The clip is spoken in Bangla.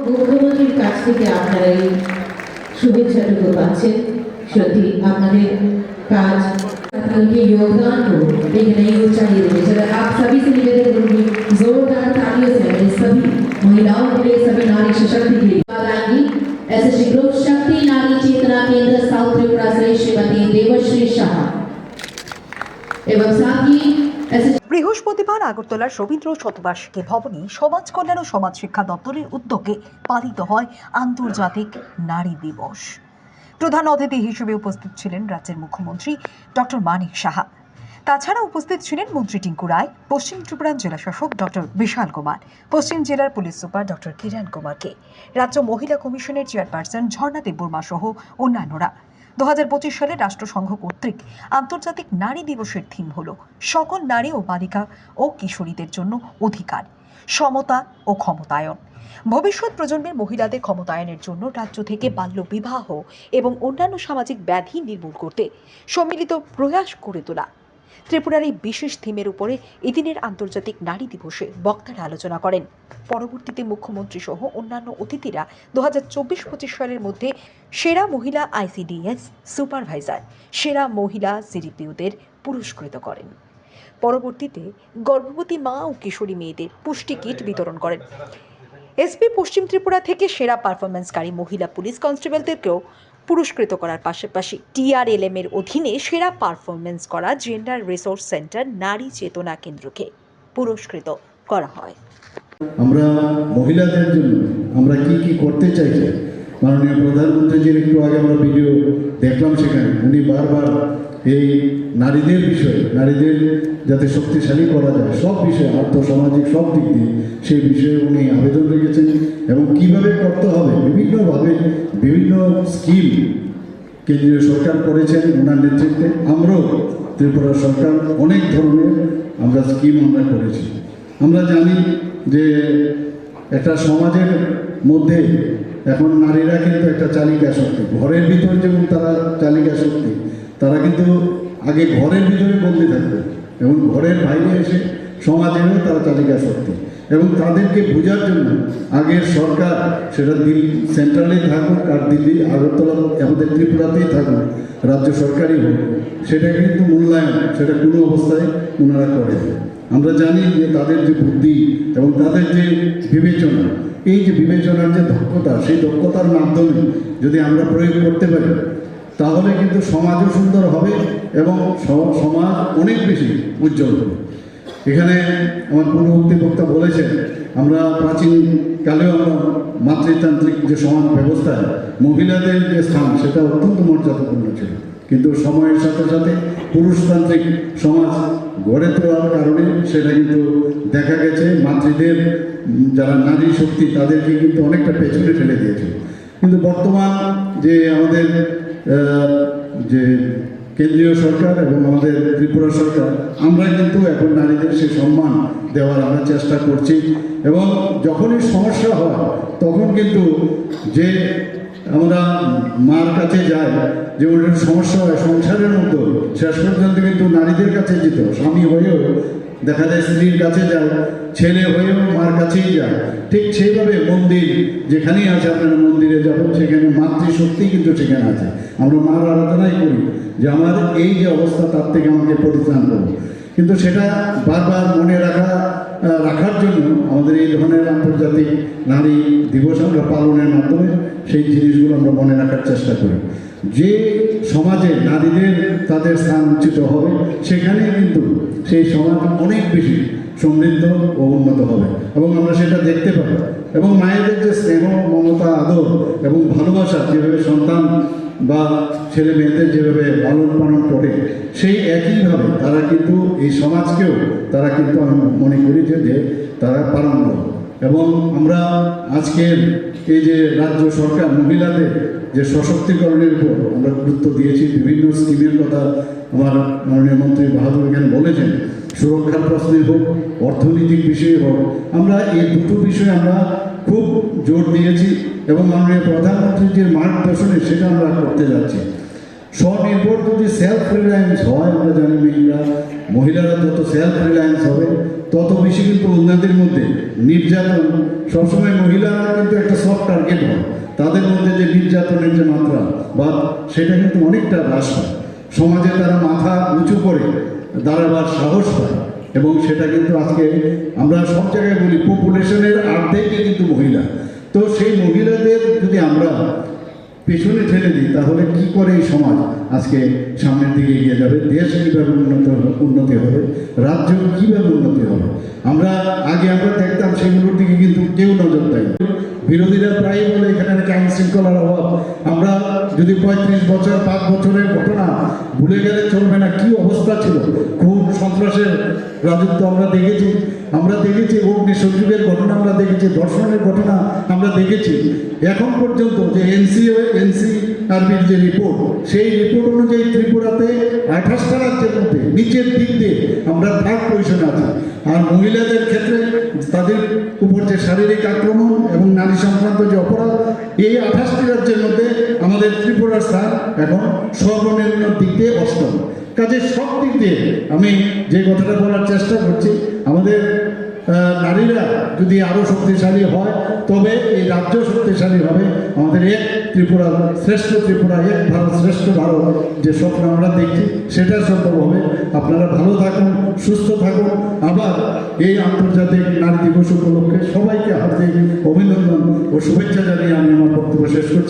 মুখ্যমন্ত্রীর কাছ থেকে আপনারা এই শুভেচ্ছাটুকু পাচ্ছেন সত্যি আপনাদের কাজ उनके योगदान को एक नई ऊंचाई देने चलो आप सभी से निवेदन करूंगी जोरदार तालियों से मेरे सभी महिलाओं के लिए सभी नारी सशक्ति के लिए বৃহস্পতিবার আগরতলার রবীন্দ্র শতবার্ষিকী ভবনে সমাজ কল্যাণ ও সমাজ শিক্ষা দপ্তরের উদ্যোগে পালিত হয় আন্তর্জাতিক নারী দিবস। প্রধান অতিথি হিসেবে উপস্থিত ছিলেন রাজ্যের মুখ্যমন্ত্রী ডক্টর মানিক সাহা। তাছাড়া উপস্থিত ছিলেন মন্ত্রী টিঙ্কু রায়, পশ্চিম ত্রিপুরার জেলা শাসক ডক্টর বিশাল কুমার, পশ্চিম জেলার পুলিশ সুপার ডক্টর কিরণ কুমারকে, রাজ্য মহিলা কমিশনের চেয়ারপারসন ঝর্ণা দেববর্মা সহ অন্যান্যরা। দু হাজার পঁচিশ সালে রাষ্ট্রসংঘ কর্তৃক আন্তর্জাতিক নারী দিবসের থিম হল সকল নারী ও বালিকা ও কিশোরীদের জন্য অধিকার, সমতা ও ক্ষমতায়ন। ভবিষ্যৎ প্রজন্মের মহিলাদের ক্ষমতায়নের জন্য রাজ্য থেকে বাল্য বিবাহ এবং অন্যান্য সামাজিক ব্যাধি নির্মূল করতে সম্মিলিত প্রয়াস করে তোলা ত্রিপুরার এই বিশেষ থিমের উপরে এদিনের আন্তর্জাতিক নারী দিবসে বক্তারা আলোচনা করেন। পরবর্তীতে মুখ্যমন্ত্রী সহ অন্যান্য অতিথিরা দু হাজার চব্বিশ পঁচিশ সালের মধ্যে সেরা মহিলা আইসিডিএস সুপারভাইজার, সেরা মহিলা সিডিপিওদের পুরস্কৃত করেন। পরবর্তীতে গর্ভবতী মা ও কিশোরী মেয়েদের পুষ্টি কিট বিতরণ করেন। এসপি পশ্চিম ত্রিপুরা থেকে সেরা পারফরমেন্সকারী মহিলা পুলিশ কনস্টেবলদেরকেও পুরস্কৃত করার পাশাপাশি টিআরএলএম এর অধীনে সেরা পারফরমেন্স করা জেন্ডার রিসোর্স সেন্টার নারী চেতনা কেন্দ্রকে পুরস্কৃত করা হয়। আমরা মহিলাদের জন্য আমরা কি কি করতে চাইছি? মাননীয় প্রধানমন্ত্রীজির একটু আগে আমরা ভিডিও দেখলাম সেখানে। উনি বারবার এই নারীদের বিষয়ে, নারীদের যাতে শক্তিশালী করা যায়, সব বিষয়ে, আর্থসামাজিক সব দিক দিয়ে সেই বিষয়ে উনি আবেদন রেখেছেন এবং কীভাবে করতে হবে, বিভিন্নভাবে বিভিন্ন স্কিম কেন্দ্রীয় সরকার করেছেন ওনার নেতৃত্বে। আমরাও ত্রিপুরা সরকার অনেক ধরনের আমরা স্কিম আমরা করেছি। আমরা জানি যে একটা সমাজের মধ্যে এখন নারীরা কিন্তু একটা চালিকা শক্তি। ঘরের ভিতর যেমন তারা চালিকা শক্তি, তারা কিন্তু আগে ঘরের ভিতরে বন্দি থাকবে। এবং ঘরের বাইরে এসে সমাজেরও তারা চালিকা শক্তি। এবং তাদেরকে বোঝার জন্য আগের সরকার সেটা দিল্লি সেন্ট্রালে থাকুক আর দিল্লি, আগরতলা, আমাদের ত্রিপুরাতেই থাকুক, রাজ্য সরকারই হোক, সেটা কিন্তু মূল্যায়ন, সেটা কোনো অবস্থায় ওনারা করে আমরা জানি যে তাদের যে বুদ্ধি এবং তাদের যে বিবেচনা এই যে বিবেচনার যে দক্ষতা, সেই দক্ষতার মাধ্যমে যদি আমরা প্রয়োগ করতে পারি, তাহলে কিন্তু সমাজও সুন্দর হবে এবং সমাজ অনেক বেশি উজ্জ্বল হবে। এখানে আমার পূর্ববর্তী বক্তা বলেছেন, আমরা প্রাচীন কালেও আমরা মাতৃতান্ত্রিক যে সমাজ ব্যবস্থায় মহিলাদের যে স্থান, সেটা অত্যন্ত মর্যাদাপূর্ণ ছিল। কিন্তু সময়ের সাথে সাথে পুরুষতান্ত্রিক সমাজ গড়ে তোলার কারণে সেটা কিন্তু দেখা গেছে, মাতৃদের যারা নারী শক্তি, তাদেরকে কিন্তু অনেকটা পেছনে ঠেলে দিয়েছে। কিন্তু বর্তমান যে আমাদের যে কেন্দ্রীয় সরকার এবং আমাদের ত্রিপুরা সরকার, আমরা কিন্তু এখন নারীদের সে সম্মান দেওয়ার আমরা চেষ্টা করছি এবং যখনই সমস্যা হয়, তখন কিন্তু যে আমরা মার কাছে যাই, যে ওদের সমস্যা হয়, সংসারের মতো শেষ পর্যন্ত কিন্তু নারীদের কাছে যেত, স্বামী হয়েও দেখা যায় স্ত্রীর কাছে যায় ছেলে হয়েও মার কাছেই যায় ঠিক সেইভাবে মন্দির, যেখানেই আছে আপনারা মন্দিরে যাবেন, সেখানে মাতৃশক্তি কিন্তু সেখানে আছে। আমরা মার আরাধনাই করি, যে আমার এই যে অবস্থা, তার থেকে আমাকে পরিত্রাণ করব কিন্তু সেটা বারবার মনে রাখা রাখার জন্য আমাদের এই ধরনের আন্তর্জাতিক নারী দিবস আমরা পালনের মাধ্যমে সেই জিনিসগুলো আমরা মনে রাখার চেষ্টা করি। যে সমাজে নারীদের তাদের স্থান উচিত হবে সেখানে কিন্তু সেই সমাজ অনেক বেশি সমৃদ্ধ ও উন্নত হবে। এবং আমরা সেটা দেখতে পাবো। এবং মায়েদের যে স্নেহ, মমতা, আদর এবং ভালোবাসা যেভাবে সন্তান বা ছেলে মেয়েদের যেভাবে লালন পালন করে, সেই একইভাবে তারা কিন্তু এই সমাজকেও তারা কিন্তু আমি মনে করি যে তারা পালন এবং আমরা আজকের এই যে রাজ্য সরকার মহিলাদের যে সশক্তিকরণের উপর আমরা গুরুত্ব দিয়েছি, বিভিন্ন স্কিমের কথা আমার মাননীয় মন্ত্রী বাহাদুর এখানে বলেছেন, সুরক্ষার প্রশ্নে হোক, অর্থনৈতিক বিষয়ে হোক, আমরা এই দুটো বিষয়ে আমরা খুব জোর দিয়েছি এবং মাননীয় প্রধানমন্ত্রীর যে মার্গদর্শনে সেটা আমরা করতে যাচ্ছি। স্বনির্ভর যদি সেলফ রিলায়েন্স হয়, আমরা জানি মেয়েরা, মহিলারা যত সেলফ রিলায়েন্স হবে, তত বেশি কিন্তু ওনাদের মধ্যে নির্যাতন, সবসময় মহিলারা কিন্তু একটা সফট টার্গেট হয়। তাদের মধ্যে যে নির্যাতনের যে মাত্রা, বা সেটা কিন্তু অনেকটা হ্রাস পায়। সমাজে তারা মাথা উঁচু করে দাঁড়াবার সাহস পায় এবং সেটা কিন্তু আজকে আমরা সব জায়গায় বলি পপুলেশনের অর্ধেকই কিন্তু মহিলা। তো সেই মহিলাদের যদি আমরা পেছনে ঠেলে দিই, তাহলে কি করে এই সমাজ আজকে সামনের দিকে এগিয়ে যাবে? দেশ কীভাবে উন্নত উন্নতি হবে? রাজ্য কীভাবে উন্নতি হবে? আমরা আগে আমরা দেখতাম সেগুলোর দিকে কিন্তু কেউ নজর দেয়। বিরোধীরা প্রায়ই বলে, এখানে নাকি আইন শৃঙ্খলার অভাব। আমরা যদি পঁয়ত্রিশ বছর, পাঁচ বছরের ঘটনা ভুলে গেলে চলবে না, কি অবস্থা ছিল? খুব সন্ত্রাসের রাজত্ব আমরা দেখেছি। আমরা দেখেছি অগ্নি সংযোগের ঘটনা, আমরা দেখেছি ধর্ষণের ঘটনা আমরা দেখেছি। এখন পর্যন্ত যে এনসি এনসি আরবির যে রিপোর্ট সেই রিপোর্ট অনুযায়ী ত্রিপুরাতে আঠাশটা রাজ্যের মধ্যে, নিচের দিক দিয়ে আমরা থার্ড পজিশনে আছি। আর মহিলাদের ক্ষেত্রে তাদের উপর যে শারীরিক আক্রমণ এবং নারী সংক্রান্ত যে অপরাধ, এই আঠাশটি রাজ্যের মধ্যে আমাদের ত্রিপুরার স্থান এবং সর্বনিম্ন দিক দিয়ে অষ্টম। কাজে সব দিক দিয়ে আমি যে কথাটা বলার চেষ্টা করছি, আমাদের নারীরা যদি আরও শক্তিশালী হয়, তবে এই রাজ্য শক্তিশালী হবে। আমাদের এক ত্রিপুরা, শ্রেষ্ঠ ত্রিপুরা, এক ভারত শ্রেষ্ঠ ভারত, যে স্বপ্ন আমরা দেখছি, সেটা সম্ভব হবে। আপনারা ভালো থাকুন, সুস্থ থাকুন। আবার এই আন্তর্জাতিক নারী দিবস উপলক্ষে সবাইকে হার্দিক অভিনন্দন ও শুভেচ্ছা জানিয়ে আমি আমার বক্তব্য শেষ করছি।